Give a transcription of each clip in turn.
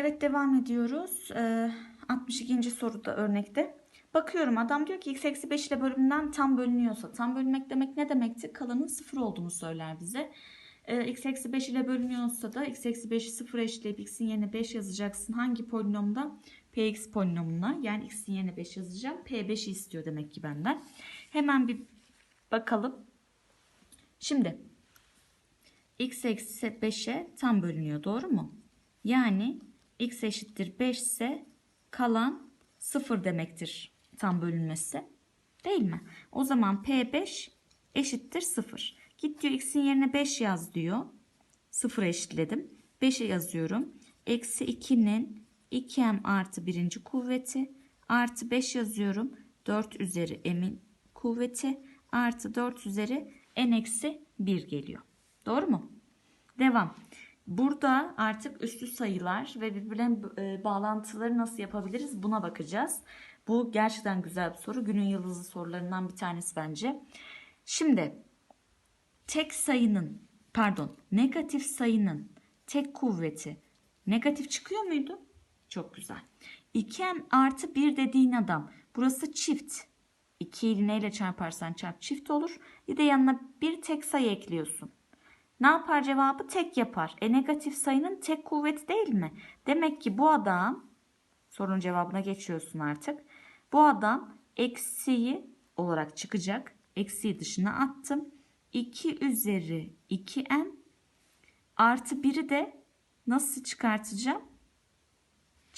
Evet devam ediyoruz. Ee, 62. soruda örnekte. Bakıyorum adam diyor ki x eksi 5 ile bölümden tam bölünüyorsa. Tam bölünmek demek ne demekti? Kalanın sıfır olduğunu söyler bize. Ee, x eksi 5 ile bölünüyorsa da x eksi 5'i sıfır eşitleyip x'in yerine 5 yazacaksın. Hangi polinomda? px polinomuna yani x'in yerine 5 yazacağım. p5'i istiyor demek ki benden. Hemen bir bakalım. Şimdi x eksi 5'e tam bölünüyor doğru mu? Yani x eşittir 5 ise kalan 0 demektir tam bölünmesi. Değil mi? O zaman P5 eşittir 0. Git diyor x'in yerine 5 yaz diyor. 0 eşitledim. 5'e yazıyorum. Eksi 2'nin 2m artı birinci kuvveti artı 5 yazıyorum. 4 üzeri m'in kuvveti artı 4 üzeri n eksi 1 geliyor. Doğru mu? Devam. Burada artık üstü sayılar ve birbirine e, bağlantıları nasıl yapabiliriz buna bakacağız. Bu gerçekten güzel bir soru. Günün yıldızı sorularından bir tanesi bence. Şimdi tek sayının pardon negatif sayının tek kuvveti negatif çıkıyor muydu? Çok güzel. 2m artı 1 dediğin adam burası çift. 2 ile neyle çarparsan çarp çift olur. Bir de yanına bir tek sayı ekliyorsun. Ne yapar cevabı? Tek yapar. E negatif sayının tek kuvveti değil mi? Demek ki bu adam sorunun cevabına geçiyorsun artık. Bu adam eksiği olarak çıkacak. Eksiği dışına attım. 2 üzeri 2m artı 1'i de nasıl çıkartacağım?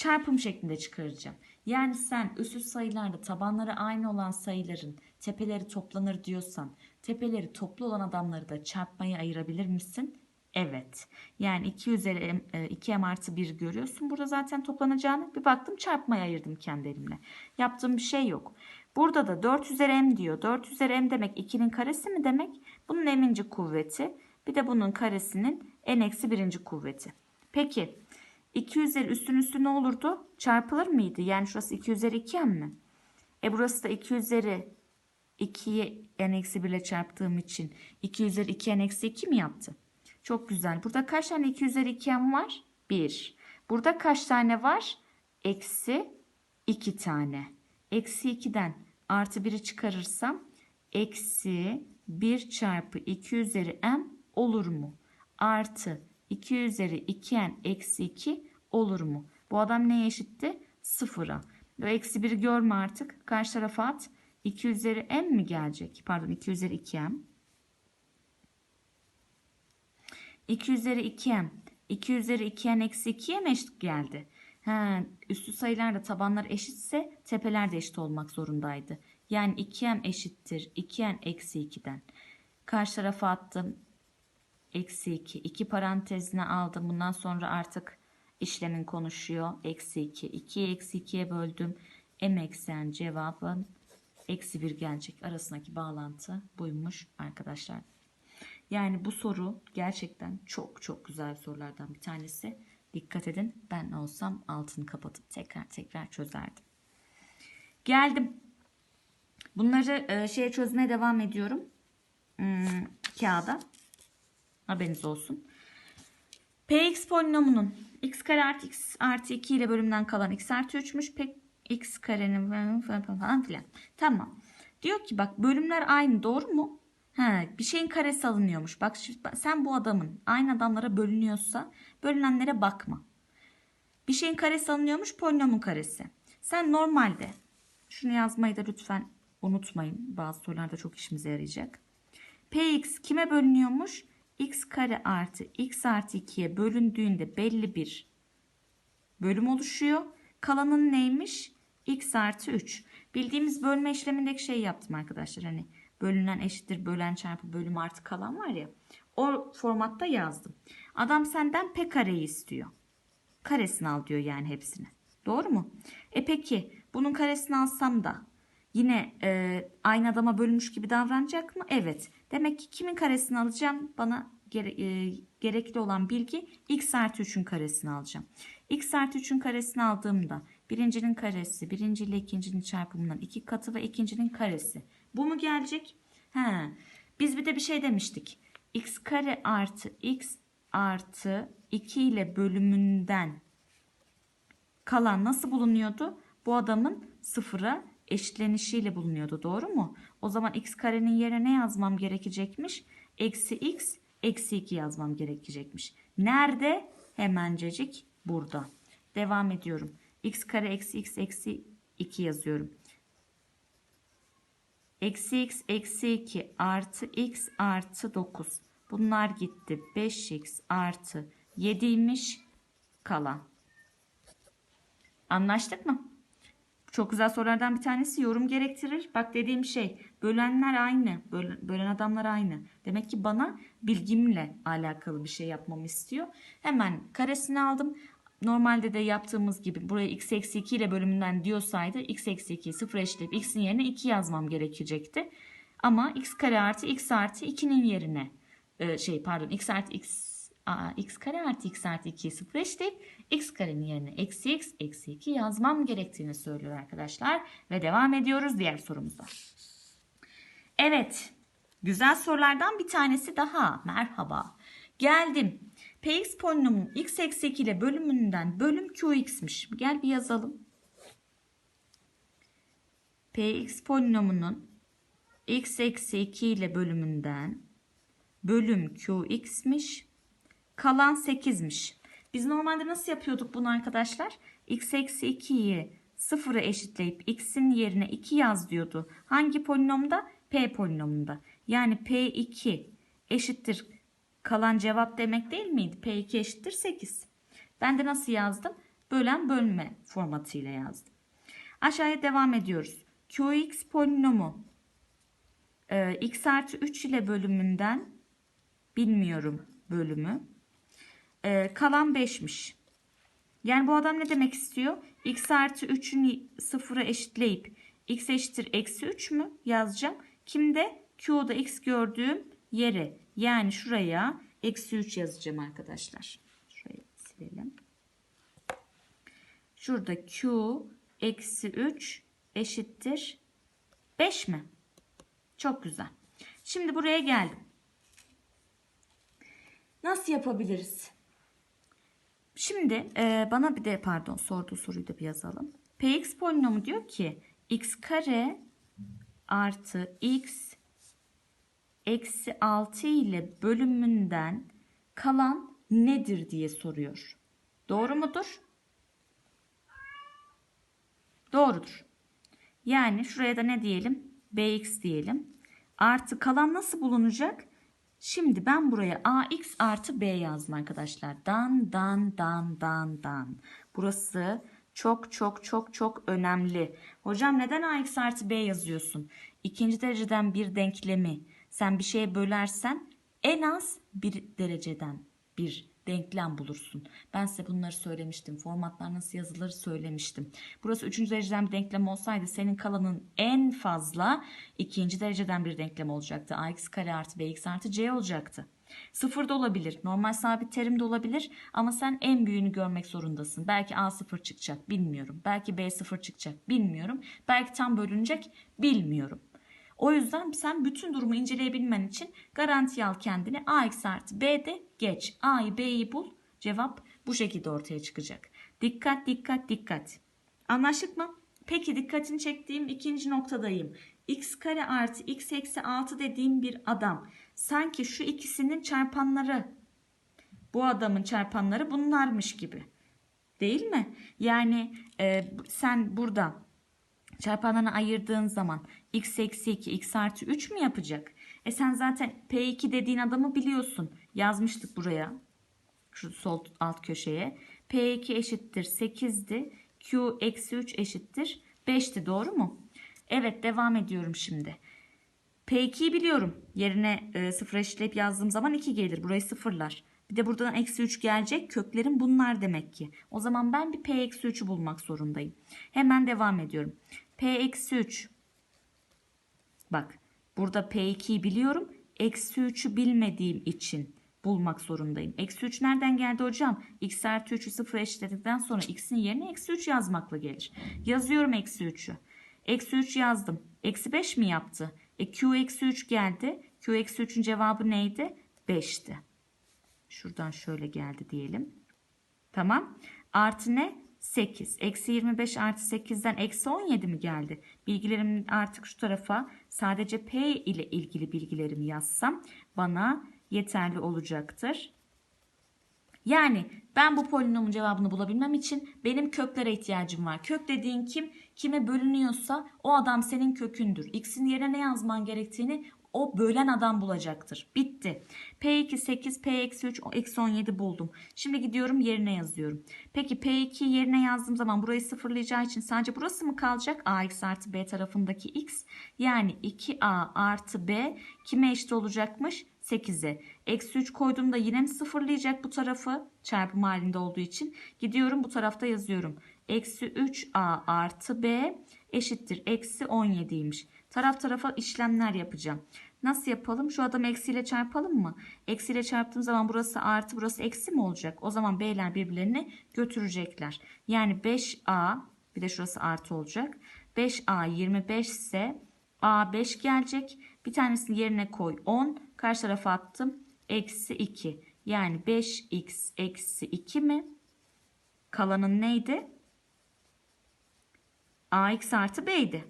Çarpım şeklinde çıkaracağım. Yani sen üsü sayılarda tabanları aynı olan sayıların tepeleri toplanır diyorsan tepeleri toplu olan adamları da çarpmaya ayırabilir misin? Evet. Yani 2 üzeri 2m artı 1 görüyorsun. Burada zaten toplanacağını bir baktım çarpmaya ayırdım kendi elimle. Yaptığım bir şey yok. Burada da 4 üzeri m diyor. 4 üzeri m demek 2'nin karesi mi demek? Bunun m'inci kuvveti. Bir de bunun karesinin n eksi birinci kuvveti. Peki 2 üzeri üstün üstü ne olurdu? Çarpılır mıydı? Yani şurası 2 üzeri 2m mi? E burası da 2 üzeri 2'yi n eksi 1 ile çarptığım için 2 üzeri 2 n eksi 2 mi yaptı? Çok güzel. Burada kaç tane 2 üzeri 2m var? 1. Burada kaç tane var? Eksi 2 tane. Eksi 2'den artı 1'i çıkarırsam eksi 1 çarpı 2 üzeri m olur mu? Artı 2 üzeri 2n eksi 2 olur mu? Bu adam neye eşitti? Sıfıra. Ve eksi 1 görme artık. Karşı tarafa at. 2 üzeri m mi gelecek? Pardon 2 üzeri 2m. 2 üzeri 2m. 2 üzeri 2n eksi 2'ye mi eşit geldi? Ha, üstü sayılarda tabanlar eşitse tepeler de eşit olmak zorundaydı. Yani 2m eşittir 2n eksi 2'den. Karşı tarafa attım. Eksi 2. 2 parantezine aldım. Bundan sonra artık işlemin konuşuyor. Eksi 2. 2'yi eksi 2'ye böldüm. M eksen cevabın eksi 1 gelecek. Arasındaki bağlantı buymuş arkadaşlar. Yani bu soru gerçekten çok çok güzel sorulardan bir tanesi. Dikkat edin ben olsam altını kapatıp tekrar tekrar çözerdim. Geldim. Bunları e, şeye çözmeye devam ediyorum. Hmm, kağıda. Haberiniz olsun. Px polinomunun x kare artı x artı 2 ile bölümden kalan x artı 3'müş. Pek x karenin falan filan. Tamam. Diyor ki bak bölümler aynı doğru mu? Ha, bir şeyin karesi alınıyormuş. Bak sen bu adamın aynı adamlara bölünüyorsa bölünenlere bakma. Bir şeyin karesi alınıyormuş polinomun karesi. Sen normalde şunu yazmayı da lütfen unutmayın. Bazı sorularda çok işimize yarayacak. Px kime bölünüyormuş? X kare artı x artı 2'ye bölündüğünde belli bir bölüm oluşuyor. Kalanın neymiş? x artı 3. Bildiğimiz bölme işlemindeki şeyi yaptım arkadaşlar. Hani bölünen eşittir bölen çarpı bölüm artı kalan var ya. O formatta yazdım. Adam senden p kareyi istiyor. Karesini al diyor yani hepsini. Doğru mu? E peki bunun karesini alsam da yine e, aynı adama bölmüş gibi davranacak mı? Evet. Demek ki kimin karesini alacağım? Bana gere, e, gerekli olan bilgi x artı 3'ün karesini alacağım. x artı 3'ün karesini aldığımda birincinin karesi, birinci ile ikincinin çarpımından iki katı ve ikincinin karesi. Bu mu gelecek? He. Biz bir de bir şey demiştik. x kare artı x artı 2 ile bölümünden Kalan nasıl bulunuyordu? Bu adamın sıfıra eşitlenişiyle bulunuyordu. Doğru mu? O zaman x karenin yerine ne yazmam gerekecekmiş? Eksi x eksi 2 yazmam gerekecekmiş. Nerede? Hemencecik burada. Devam ediyorum. x kare eksi x eksi 2 yazıyorum. Eksi x eksi 2 artı x artı 9. Bunlar gitti. 5x artı 7'ymiş kalan. Anlaştık mı? Çok güzel sorulardan bir tanesi yorum gerektirir. Bak dediğim şey bölenler aynı. Bölen, bölen adamlar aynı. Demek ki bana bilgimle alakalı bir şey yapmamı istiyor. Hemen karesini aldım. Normalde de yaptığımız gibi buraya x eksi 2 ile bölümünden diyorsaydı x eksi 2'yi sıfır eşitleyip x'in yerine 2 yazmam gerekecekti. Ama x kare artı x artı 2'nin yerine e, şey pardon x artı x Aa, x kare artı x artı 2'yi sıfır eşitleyip x karenin yerine eksi x eksi 2 yazmam gerektiğini söylüyor arkadaşlar. Ve devam ediyoruz diğer sorumuza. Evet. Güzel sorulardan bir tanesi daha. Merhaba. Geldim. Px polinomunun x eksi 2 ile bölümünden bölüm qx'miş. Gel bir yazalım. Px polinomunun x eksi 2 ile bölümünden bölüm qx'miş. Kalan 8'miş. Biz normalde nasıl yapıyorduk bunu arkadaşlar? x eksi 2'yi sıfıra eşitleyip x'in yerine 2 yaz diyordu. Hangi polinomda? P polinomunda. Yani P2 eşittir kalan cevap demek değil miydi? P2 eşittir 8. Ben de nasıl yazdım? Bölen bölme formatıyla yazdım. Aşağıya devam ediyoruz. Qx polinomu e, x artı 3 ile bölümünden bilmiyorum bölümü. E, kalan 5'miş. Yani bu adam ne demek istiyor? x artı 3'ün sıfıra eşitleyip x eşittir eksi 3 mü yazacağım? Kimde? Q'da x gördüğüm yere yani şuraya eksi 3 yazacağım arkadaşlar. Şurayı silelim. Şurada Q eksi 3 eşittir 5 mi? Çok güzel. Şimdi buraya geldim. Nasıl yapabiliriz? Şimdi e, bana bir de pardon sorduğu soruyu da bir yazalım. Px polinomu diyor ki x kare artı x eksi 6 ile bölümünden kalan nedir diye soruyor. Doğru mudur? Doğrudur. Yani şuraya da ne diyelim? bx diyelim. Artı kalan nasıl bulunacak? Şimdi ben buraya ax artı b yazdım arkadaşlar. Dan dan dan dan dan. Burası çok çok çok çok önemli. Hocam neden ax artı b yazıyorsun? İkinci dereceden bir denklemi sen bir şeye bölersen en az bir dereceden bir denklem bulursun. Ben size bunları söylemiştim. Formatlar nasıl yazılır söylemiştim. Burası üçüncü dereceden bir denklem olsaydı senin kalanın en fazla ikinci dereceden bir denklem olacaktı. ax kare artı bx artı c olacaktı. Sıfır da olabilir. Normal sabit terim de olabilir. Ama sen en büyüğünü görmek zorundasın. Belki A sıfır çıkacak bilmiyorum. Belki B sıfır çıkacak bilmiyorum. Belki tam bölünecek bilmiyorum. O yüzden sen bütün durumu inceleyebilmen için garanti al kendini. A eksi artı B'de geç. A'yı B'yi bul. Cevap bu şekilde ortaya çıkacak. Dikkat dikkat dikkat. Anlaştık mı? Peki dikkatini çektiğim ikinci noktadayım. X kare artı x eksi 6 dediğim bir adam. Sanki şu ikisinin çarpanları bu adamın çarpanları bunlarmış gibi. Değil mi? Yani e, sen burada çarpanlarını ayırdığın zaman x eksi 2 x artı 3 mü yapacak? E sen zaten P2 dediğin adamı biliyorsun. Yazmıştık buraya. Şu sol alt köşeye. P2 eşittir 8'di. Q eksi 3 eşittir 5'ti doğru mu? Evet devam ediyorum şimdi. P2'yi biliyorum. Yerine e, sıfır eşitleyip yazdığım zaman 2 gelir. Burayı sıfırlar. Bir de buradan eksi 3 gelecek. Köklerim bunlar demek ki. O zaman ben bir P eksi 3'ü bulmak zorundayım. Hemen devam ediyorum. P eksi 3. Bak burada P2'yi biliyorum. Eksi 3'ü bilmediğim için bulmak zorundayım. Eksi 3 nereden geldi hocam? X artı 3'ü sıfır eşitledikten sonra x'in yerine eksi 3 yazmakla gelir. Yazıyorum eksi 3'ü. Eksi 3 yazdım. Eksi 5 mi yaptı? E Q eksi 3 geldi. Q eksi 3'ün cevabı neydi? 5'ti. Şuradan şöyle geldi diyelim. Tamam. Artı ne? 8. Eksi 25 artı 8'den eksi 17 mi geldi? Bilgilerimi artık şu tarafa sadece P ile ilgili bilgilerimi yazsam bana yeterli olacaktır. Yani ben bu polinomun cevabını bulabilmem için benim köklere ihtiyacım var. Kök dediğin kim? Kime bölünüyorsa o adam senin kökündür. X'in yerine ne yazman gerektiğini o bölen adam bulacaktır. Bitti. P2 8, P-3, eksi 17 buldum. Şimdi gidiyorum yerine yazıyorum. Peki P2 yerine yazdığım zaman burayı sıfırlayacağı için sadece burası mı kalacak? AX artı B tarafındaki X. Yani 2A artı B kime eşit olacakmış? 8'e. Eksi 3 koyduğumda yine mi sıfırlayacak bu tarafı? Çarpım halinde olduğu için. Gidiyorum bu tarafta yazıyorum. Eksi 3A artı B eşittir. Eksi 17'ymiş. Taraf tarafa işlemler yapacağım. Nasıl yapalım? Şu adamı eksiyle çarpalım mı? Eksiyle çarptığım zaman burası artı burası eksi mi olacak? O zaman B'ler birbirlerini götürecekler. Yani 5A bir de şurası artı olacak. 5A 25 ise A 5 gelecek. Bir tanesini yerine koy 10. Karşı tarafa attım. Eksi 2. Yani 5x eksi 2 mi? Kalanın neydi? ax artı b'ydi.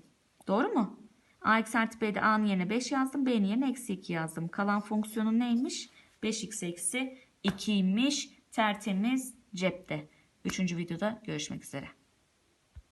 Doğru mu? ax artı b'de a'nın yerine 5 yazdım. b'nin yerine eksi 2 yazdım. Kalan fonksiyonun neymiş? 5x eksi 2'ymiş. Tertemiz cepte. Üçüncü videoda görüşmek üzere.